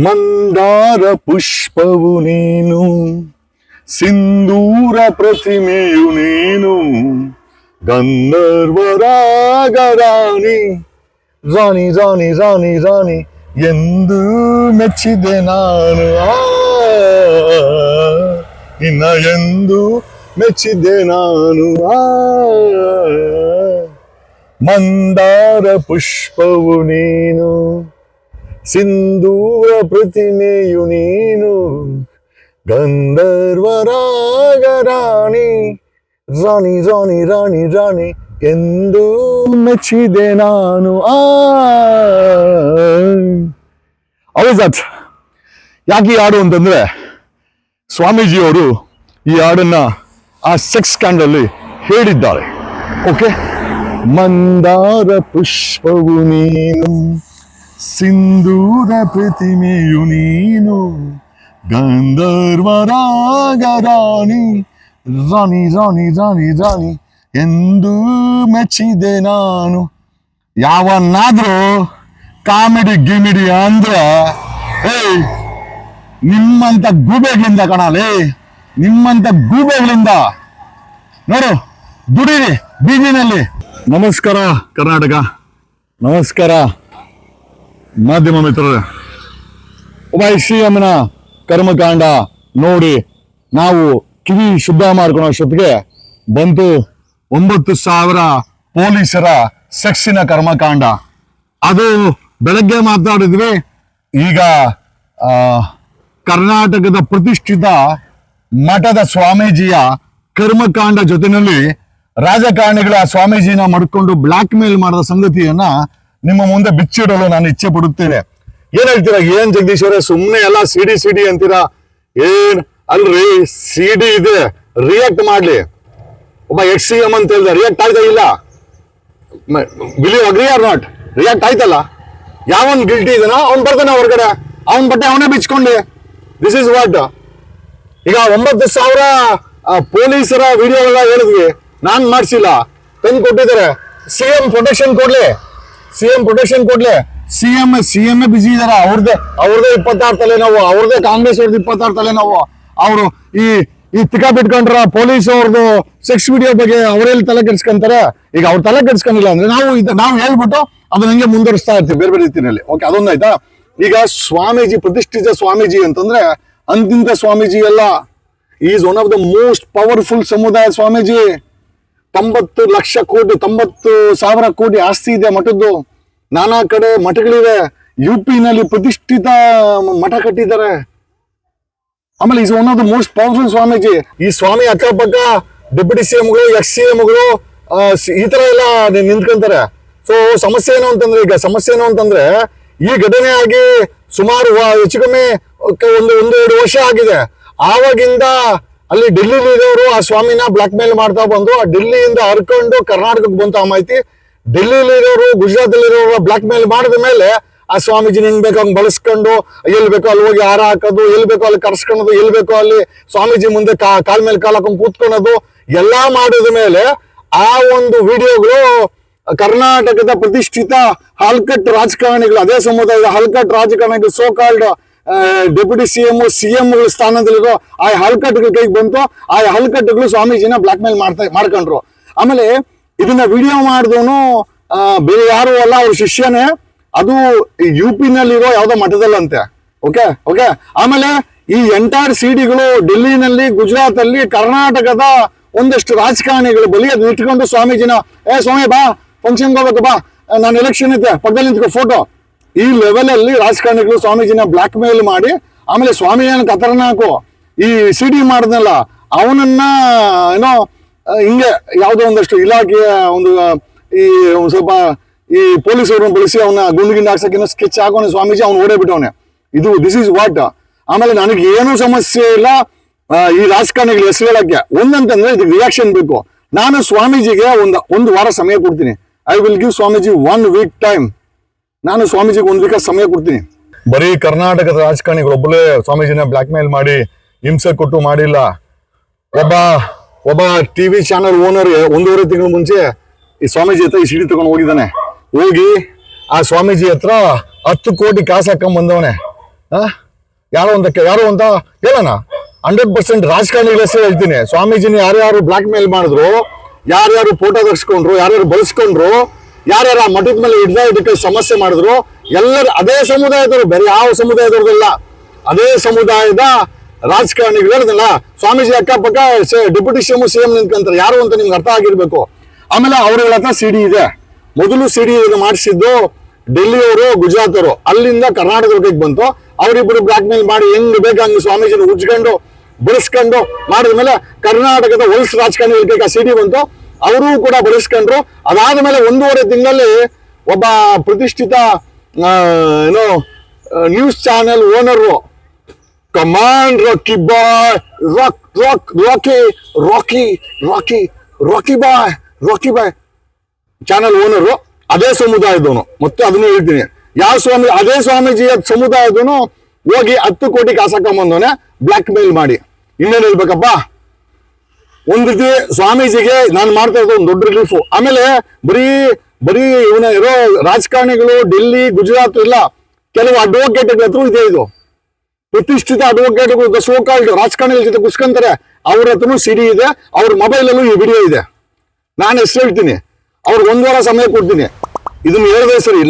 ಮಂದಾರ ಪುಷ್ಪವು ನೀನು ಸಿಂಧೂರ ಪ್ರತಿಮೆಯು ನೀನು ಗಂಧರ್ವರಾಗ ರಾಣಿ ರಾಣಿ ರಾಣಿ ರಾಣಿ ರಾಣಿ ಎಂದು ಮೆಚ್ಚಿದೆ ನಾನು ಆ, ಇನ್ನ ಎಂದು ಮೆಚ್ಚಿದೆ ನಾನು ಆ ಮಂದಾರ ಪುಷ್ಪವು ನೀನು ಸಿಂಧೂರ ಪ್ರತಿಮೆಯು ನೀನು, ಗಂಧರ್ವರಾಗ ರಾಣಿ ರಾಣಿ ರಾಣಿ ರಾಣಿ ರಾಣಿ ಎಂದು ಮೆಚ್ಚಿದೆ ನಾನು. ಆ, ಅವೈಜಾತ್, ಯಾಕೆ ಹಾಡು ಅಂತಂದ್ರೆ ಸ್ವಾಮೀಜಿಯವರು ಈ ಹಾಡನ್ನ ಆ ಸೆಕ್ಸ್ ಕ್ಯಾಂಡಲ್ಲಿ ಹೇಳಿದ್ದಾರೆ. ಓಕೆ ಮಂದಾರ ಪುಷ್ಪವು ನೀನು. ಸಿಂಧೂರ ಪ್ರತಿಮೆಯು ನೀನು ಗಂಧರ್ವರಾಗ ರಾಣಿ ರಾಣಿ ರಾಣಿ ರಾಣಿ ರಾಣಿ ಎಂದು ಮೆಚ್ಚಿದೆ ನಾನು. ಯಾವನ್ನಾದ್ರೂ ಕಾಮಿಡಿ ಗಿಮಿಡಿ ಅಂದ್ರೆ, ಏಯ್, ನಿಮ್ಮಂತ ಗೂಬೆಗಳಿಂದ ಕಣಲೇ ನಿಮ್ಮಂತ ಗೂಬೆಗಳಿಂದ. ನೋಡು, ದುಡಿರಿ, ಬೀದಿನಲ್ಲಿ. ನಮಸ್ಕಾರ, ಕರ್ನಾಟಕ. ನಮಸ್ಕಾರ. ಮಾಧ್ಯಮ ಮಿತ್ರರೇ ಒಬ್ಬ ಶ್ರೀಯಮ್ಮನ ಕರ್ಮಕಾಂಡ ನೋಡಿ ನಾವು ಕಿವಿ ಶುದ್ಧ ಮಾಡ್ಕೊಳೋ ಅಷ್ಟೊತ್ತಿಗೆ ಬಂತು ಒಂಬತ್ತು ಸಾವಿರ ಪೊಲೀಸರ ಸೆಕ್ಸಿನ ಕರ್ಮಕಾಂಡ. ಅದು ಬೆಳಗ್ಗೆ ಮಾತಾಡಿದ್ವಿ, ಈಗ ಕರ್ನಾಟಕದ ಪ್ರತಿಷ್ಠಿತ ಮಠದ ಸ್ವಾಮೀಜಿಯ ಕರ್ಮಕಾಂಡ ಜೊತೆಯಲ್ಲಿ ರಾಜಕಾರಣಿಗಳ ಸ್ವಾಮೀಜಿನ ಮಡ್ಕೊಂಡು ಬ್ಲಾಕ್ ಮೇಲ್ ಮಾಡಿದ ಸಂಗತಿಯನ್ನ ನಿಮ್ಮ ಮುಂದೆ ಬಿಚ್ಚಿಡಲು ನಾನು ಇಚ್ಛೆ ಪಡುತ್ತೇನೆ. ಏನ್ ಹೇಳ್ತೀರಾ? ಏನ್ ಜಗದೀಶ್ ಅವರೇ ಸುಮ್ಮನೆ ಎಲ್ಲ ಸಿಡಿ ಸಿಡಿ ಅಂತೀರಾ? ಏನ್? ಅಲ್ರಿ ಸಿಡಿ ಇದೆ. ರಿಯಾಕ್ಟ್ ಮಾಡ್ಲಿ. ಒಬ್ಬ ಎಚ್ ಸಿ ಎಂ ಅಂತ ಹೇಳಿದ ರಿಯಾಕ್ಟ್ ಆಯ್ತಾ ಇಲ್ಲ? Will agree or not react ಆಯ್ತಲ್ಲ? ಯಾವನ್ ಗಿಲ್ಟಿ ಇದನೋ ಅವ್ನ್ ಬರ್ತಾನೆ ಹೊರಗಡೆ. ಅವನ್ ಬಟ್ಟೆ ಅವನೇ ಬಿಚ್ಕೊಂಡೆ ದಿಸ್ ಇಸ್ ವಾಟ್ ಈಗ ಒಂಬತ್ತು ಸಾವಿರ ಪೊಲೀಸರ ವಿಡಿಯೋ ಎಲ್ಲ ಹೇಳಿದ್ವಿ. ನಾನ್ ಮಾಡ್ಸಿಲ್ಲ. ತಂದು ಕೊಟ್ಟಿದ್ದಾರೆ ಸಿ ಎಂ ಪ್ರೊಟೆಕ್ಷನ್ ಕೊಡ್ಲಿ. ಸಿ ಎಂ ಪ್ರೊಟೆಕ್ಷನ್ ಕೊಡ್ಲಿ. ಸಿಎಂ ಸಿಎಂ ಬಿಸಿ ಇದಾರ. ಅವ್ರದ್ದೇ ಅವ್ರದೇ ಇಪ್ಪತ್ತಾರು ತಲೆನೋವು ಅವ್ರದೇ ಕಾಂಗ್ರೆಸ್ ಅವ್ರದ್ದು ಇಪ್ಪತ್ತಾರು ತಲೆನೋವು ಅವರು ಈ ಈ ತಿಕ್ಕ ಬಿಟ್ಕೊಂಡ್ರ ಪೊಲೀಸ್ ಅವ್ರದ್ದು ಸೆಕ್ಸ್ ವಿಡಿಯೋ ಬಗ್ಗೆ ಅವರೆಲ್ಲಿ ತಲೆ ಕೆಡ್ಸ್ಕೊಂತಾರೆ. ಈಗ ಅವ್ರ ತಲೆ ಕೆಡ್ಸ್ಕೊಂಡಿಲ್ಲ ಅಂದ್ರೆ ನಾವು ನಾವು ಹೇಳ್ಬಿಟ್ಟು ಅದನ್ನ ಹಂಗೆ ಮುಂದುವರಿಸ್ತಾ ಇರ್ತೀವಿ ಬೇರೆ ಬೇರೆ ರೀತಿಯಲ್ಲಿ. ಓಕೆ ಅದೊಂದಾಯ್ತಾ? ಈಗ ಸ್ವಾಮೀಜಿ, ಪ್ರತಿಷ್ಠಿತ ಸ್ವಾಮೀಜಿ ಅಂತಂದ್ರೆ ಅಂತಿಂತ ಸ್ವಾಮೀಜಿ ಎಲ್ಲ is one of the most powerful ಸಮುದಾಯ ಸ್ವಾಮೀಜಿ. ತೊಂಬತ್ತು ಲಕ್ಷ ಕೋಟಿ, ತೊಂಬತ್ತು ಸಾವಿರ ಕೋಟಿ ಆಸ್ತಿ ಇದೆ ಮಠದ್ದು. ನಾನಾ ಕಡೆ ಮಠಗಳಿವೆ. ಯು ಪಿನಲ್ಲಿ ಪ್ರತಿಷ್ಠಿತ ಮಠ ಕಟ್ಟಿದ್ದಾರೆ. ಆಮೇಲೆ is one of the most powerful Swamiji. ಈ ಸ್ವಾಮಿ ಅಕ್ಕಪಕ್ಕ ಡೆಪ್ಯೂಟಿ ಸಿ ಎಂಗಳು ಎಕ್ಸ್ ಸಿ ಎಂಗಳು ಈ ತರ ಎಲ್ಲ ನಿಂತ್ಕೊಂತಾರೆ. ಸೊ ಸಮಸ್ಯೆ ಏನು ಅಂತಂದ್ರೆ, ಈಗ ಸಮಸ್ಯೆ ಏನು ಅಂತಂದ್ರೆ, ಈ ಘಟನೆ ಆಗಿ ಸುಮಾರು ಹೆಚ್ಚು ಕಮ್ಮಿ ಒಂದು ಒಂದು ಎರಡು ವರ್ಷ ಆಗಿದೆ. ಆವಾಗಿಂದ ಅಲ್ಲಿ ಡೆಲ್ಲಿಲಿರೋರು ಆ ಸ್ವಾಮಿನ ಬ್ಲಾಕ್ ಮೇಲ್ ಮಾಡ್ತಾ ಬಂದು, ಆ ಡೆಲ್ಲಿಯಿಂದ ಹರ್ಕೊಂಡು ಕರ್ನಾಟಕಕ್ಕೆ ಬಂತ ಮಾಹಿತಿ. ಡೆಲ್ಲಿಲಿ ಇರೋರು ಗುಜರಾತ್ ಇರೋರು ಬ್ಲಾಕ್ ಮೇಲ್ ಮಾಡಿದ ಮೇಲೆ ಆ ಸ್ವಾಮೀಜಿ ನಿಂಗ್ ಬೇಕೋ, ಹಂಗ್ ಬಳಸ್ಕೊಂಡು, ಎಲ್ಲಿ ಬೇಕೋ ಅಲ್ಲಿ ಹೋಗಿ ಹಾರ ಹಾಕೋದು, ಎಲ್ಲಿ ಬೇಕೋ ಅಲ್ಲಿ ಕರ್ಸ್ಕೊಳೋದು, ಎಲ್ಲಿ ಬೇಕೋ ಅಲ್ಲಿ ಸ್ವಾಮೀಜಿ ಮುಂದೆ ಕಾ, ಕಾಲ್ ಮೇಲೆ ಕಾಲ್ ಹಾಕೊಂಡು ಕೂತ್ಕೊಳೋದು, ಎಲ್ಲಾ ಮಾಡಿದ ಮೇಲೆ ಆ ಒಂದು ವಿಡಿಯೋಗಳು ಕರ್ನಾಟಕದ ಪ್ರತಿಷ್ಠಿತ ಹಲ್ಕಟ್ ರಾಜಕಾರಣಿಗಳು, ಅದೇ ಸಮುದಾಯದ ಹಲ್ಕಟ್ ರಾಜಕಾರಣಿಗಳು so called deputy C M C M ಸ್ಥಾನದಲ್ಲಿರೋ ಆ ಹಲ್ಕಟ್ಟುಗಳ ಕೈಗೆ ಬಂತು. ಆ ಹಲ್ಕಟ್ಟುಗಳು ಸ್ವಾಮೀಜಿನ ಬ್ಲಾಕ್ ಮೇಲ್ ಮಾಡ್ತಾ ಮಾಡ್ಕೊಂಡ್ರು. ಆಮೇಲೆ ಇದನ್ನ ವಿಡಿಯೋ ಮಾಡಿದವನು ಬೇರೆ ಯಾರು ಅಲ್ಲ, ಅವ್ರ ಶಿಷ್ಯನೇ. ಅದು ಯು ಪಿನಲ್ಲಿರೋ ಯಾವುದೋ ಮಠದಲ್ಲಂತೆ. Okay okay? ಆಮೇಲೆ ಈ ಎಂಟೈರ್ ಸಿಡಿಗಳು ಡೆಲ್ಲಿನಲ್ಲಿ ಗುಜರಾತ್ ಅಲ್ಲಿ ಕರ್ನಾಟಕದ ಒಂದಷ್ಟು ರಾಜಕಾರಣಿಗಳು ಬಲಿ ಅದನ್ನ ಇಟ್ಕೊಂಡು ಸ್ವಾಮೀಜಿನ, ಏ ಸ್ವಾಮಿ ಬಾ ಫಂಕ್ಷನ್ ಹೋಗ್ಬೇಕು, ಬಾ. ನಾನು ಎಲೆಕ್ಷನ್ ಐತೆ ಪಕ್ಕದಲ್ಲಿ ನಿಂತ್ಕೋ ಫೋಟೋ ಈ ಲೆವೆಲ್ ಅಲ್ಲಿ ರಾಜಕಾರಣಿಗಳು ಸ್ವಾಮೀಜಿನ ಬ್ಲಾಕ್ ಮೇಲ್ ಮಾಡಿ, ಆಮೇಲೆ ಸ್ವಾಮಿ ಏನು ಕತರನಾಕು ಈ ಸಿ ಡಿ ಮಾಡಿದ್ನಲ್ಲ ಅವನನ್ನ, ಏನೋ ಹಿಂಗೆ ಯಾವುದೋ ಒಂದಷ್ಟು ಇಲಾಖೆಯ ಒಂದು ಈ ಸ್ವಲ್ಪ ಈ ಪೊಲೀಸರನ್ನ ಬಳಸಿ ಅವನ ಗುಂಡು ಗಿಂಡು ಹಾಕ್ಸಕ್ಕೆ ಸ್ಕೆಚ್ ಹಾಕೋನೆ ಸ್ವಾಮೀಜಿ, ಅವ್ನು ಓಡೇ ಬಿಟ್ಟವನೆ ಇದು ದಿಸ್ ಇಸ್ ವಾಟ್ ಆಮೇಲೆ ನನಗೆ ಏನೂ ಸಮಸ್ಯೆ ಇಲ್ಲ ಈ ರಾಜಕಾರಣಿಗಳು ಹೆಸರು ಹೇಳಕ್ಕೆ. ಒಂದಂತಂದ್ರೆ ಇದಕ್ಕೆ ರಿಯಾಕ್ಷನ್ ಬೇಕು. ನಾನು ಸ್ವಾಮೀಜಿಗೆ ಒಂದು ಒಂದು ವಾರ ಸಮಯ ಕೊಡ್ತೀನಿ. I will give Swamiji one week time ನಾನು ಸ್ವಾಮೀಜಿಗೆ ಒಂದು ವೀಕ ಸಮಯ ಕೊಡ್ತೀನಿ. ಬರೀ ಕರ್ನಾಟಕದ ರಾಜಕಾರಣಿಗಳು ಒಬ್ಬಳೇ ಸ್ವಾಮೀಜಿನ ಬ್ಲ್ಯಾಕ್ ಮೇಲ್ ಮಾಡಿ, ಹಿಂಸೆ ಕೊಟ್ಟು ಮಾಡಿಲ್ಲ. ಒಬ್ಬ ಒಬ್ಬ ಟಿ ವಿ ಚಾನಲ್ ಓನರ್ ಒಂದೂವರೆ ತಿಂಗಳ ಮುಂಚೆ ಈ ಸ್ವಾಮೀಜಿ ಹತ್ರ ಈ ಸಿಡಿ ತಗೊಂಡು ಹೋಗಿದ್ದಾನೆ. ಹೋಗಿ ಆ ಸ್ವಾಮೀಜಿ ಹತ್ರ ಹತ್ತು ಕೋಟಿ ಕಾಸು ಹಾಕೊಂಡ್ ಬಂದವನೆ. ಯಾರೋ ಯಾರು ಅಂತ ಕೆ- ಯಾರು ಅಂತ ಹೇಳೋಣ ಹಂಡ್ರೆಡ್ ಪರ್ಸೆಂಟ್ ರಾಜಕಾರಣಿಗಳ ಹೆಸರು ಹೇಳ್ತೀನಿ. ಸ್ವಾಮೀಜಿನ ಯಾರ್ಯಾರು ಬ್ಲ್ಯಾಕ್ ಮೇಲ್ ಮಾಡಿದ್ರು, ಯಾರ್ಯಾರು ಫೋಟೋ ತೆಗೆಸ್ಕೊಂಡ್ರು, ಯಾರ್ಯಾರು ಬಳಸ್ಕೊಂಡ್ರು ಯಾರ್ಯಾರು ಆ ಮಠದ ಮೇಲೆ ಹಿಡ್ದ ಇದಕ್ಕೆ ಸಮಸ್ಯೆ ಮಾಡಿದ್ರು, ಎಲ್ಲರ ಅದೇ ಸಮುದಾಯದವರು, ಬೇರೆ ಯಾವ ಸಮುದಾಯದವ್ರದಲ್ಲ, ಅದೇ ಸಮುದಾಯದ ರಾಜಕಾರಣಿಗಳಲ್ಲ ಸ್ವಾಮೀಜಿ ಅಕ್ಕಪಕ್ಕ ಡೆಪ್ಯೂಟಿ ಸಿಎಂ ಸಿಎಂ ನಿಂತ್ಕೊಂತಾರೆ, ಯಾರು ಅಂತ ನಿಮ್ಗೆ ಅರ್ಥ ಆಗಿರ್ಬೇಕು. ಆಮೇಲೆ ಅವ್ರಗಳ ಹತ್ರ ಸಿಡಿ ಇದೆ. ಮೊದಲು ಸಿಡಿ ಮಾಡಿಸಿದ್ದು ಡೆಲ್ಲಿಯವರು ಗುಜರಾತ್ ಅವರು ಅಲ್ಲಿಂದ ಕರ್ನಾಟಕಕ್ಕೆ ಬಂತು. ಅವರಿಬ್ಬರು ಬ್ಲಾಕ್ ಮೇಲ್ ಮಾಡಿ ಹೆಂಗ್ ಬೇಕಂಗ್ ಸ್ವಾಮೀಜಿನ ಉಜ್ಕೊಂಡು, ಬಳಸ್ಕೊಂಡು ಮಾಡಿದ್ಮೇಲೆ ಕರ್ನಾಟಕದ ಹೊಲ್ಸ್ ರಾಜಕಾರಣಿಗಳ ಕೈಗೆ ಆ ಸಿಡಿ ಬಂತು. ಅವರು ಕೂಡ ಬಳಸ್ಕೊಂಡ್ರು ಅದಾದ್ಮೇಲೆ ಒಂದೂವರೆ ತಿಂಗಳಲ್ಲಿ ಒಬ್ಬ ಪ್ರತಿಷ್ಠಿತ ಏನು news channel owner command Rocky boy rock rock Rocky Rocky Rocky Rocky boy Rocky boy channel owner ಅದೇ ಸಮುದಾಯದವನು. ಮತ್ತೆ ಅದನ್ನು ಹೇಳ್ತೀನಿ. ಯಾವ ಸ್ವಾಮಿ, ಅದೇ ಸ್ವಾಮೀಜಿಯ ಸಮುದಾಯದವನು ಹೋಗಿ ಹತ್ತು ಕೋಟಿ ಕಾಸಕೊಂಬಂದವನೆ ಬ್ಲ್ಯಾಕ್ ಮೇಲ್ ಮಾಡಿ. ಇನ್ನೇನು ಹೇಳ್ಬೇಕಪ್ಪ? ಒಂದ್ ರೀತಿ ಸ್ವಾಮೀಜಿಗೆ ನಾನು ಮಾಡ್ತಾ ಇರೋದು ಒಂದು ದೊಡ್ಡ ರಿಲೀಫು ಆಮೇಲೆ ಬರೀ ಬರೀ ಇವನ ಇರೋ ರಾಜಕಾರಣಿಗಳು, ಡೆಲ್ಲಿ, ಗುಜರಾತ್ ಇಲ್ಲ ಕೆಲವು ಅಡ್ವೊಕೇಟ್ ಹತ್ರ ಇದೆ ಇದು. ಪ್ರತಿಷ್ಠಿತ ಅಡ್ವೊಕೇಟ್ಗಳು ಸೋ ಕಾಲ್ಡ್ ರಾಜಕಾರಣಿಗಳ ಜೊತೆ ಕುಸ್ಕೊಂತಾರೆ. ಅವ್ರ ಹತ್ರನು ಸಿಡಿ ಇದೆ, ಅವ್ರ ಮೊಬೈಲಲ್ಲೂ ಈ ವಿಡಿಯೋ ಇದೆ. ನಾನು ಹೆಸರು ಹೇಳ್ತೀನಿ. ಅವ್ರಿಗೆ ಒಂದ್ ವಾರ ಸಮಯ ಕೊಡ್ತೀನಿ. ಇದನ್ನ ಹೇಳದೆ ಸರಿ